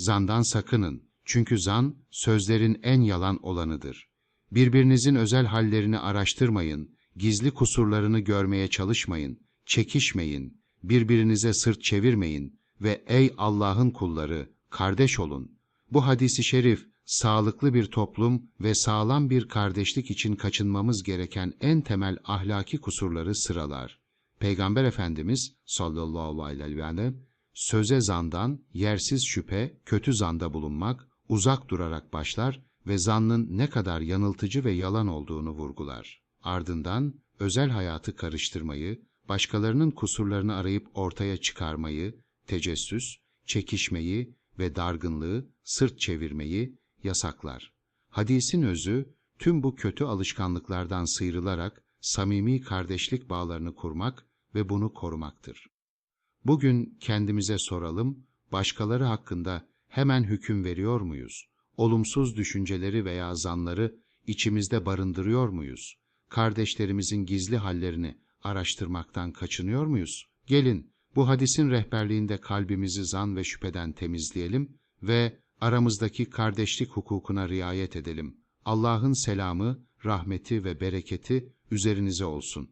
Zandan sakının. Çünkü zan, sözlerin en yalan olanıdır. Birbirinizin özel hallerini araştırmayın, gizli kusurlarını görmeye çalışmayın, çekişmeyin, birbirinize sırt çevirmeyin ve ey Allah'ın kulları, kardeş olun. Bu hadisi şerif, sağlıklı bir toplum ve sağlam bir kardeşlik için kaçınmamız gereken en temel ahlaki kusurları sıralar. Peygamber Efendimiz sallallahu aleyhi ve sellem, söze zandan, yersiz şüphe, kötü zanda bulunmak, uzak durarak başlar ve zannın ne kadar yanıltıcı ve yalan olduğunu vurgular. Ardından özel hayatı karıştırmayı, başkalarının kusurlarını arayıp ortaya çıkarmayı, tecessüs, çekişmeyi ve dargınlığı, sırt çevirmeyi yasaklar. Hadisin özü, tüm bu kötü alışkanlıklardan sıyrılarak samimi kardeşlik bağlarını kurmak ve bunu korumaktır. Bugün kendimize soralım, başkaları hakkında hemen hüküm veriyor muyuz? Olumsuz düşünceleri veya zanları içimizde barındırıyor muyuz? Kardeşlerimizin gizli hallerini araştırmaktan kaçınıyor muyuz? Gelin bu hadisin rehberliğinde kalbimizi zan ve şüpheden temizleyelim ve aramızdaki kardeşlik hukukuna riayet edelim. Allah'ın selamı, rahmeti ve bereketi üzerinize olsun.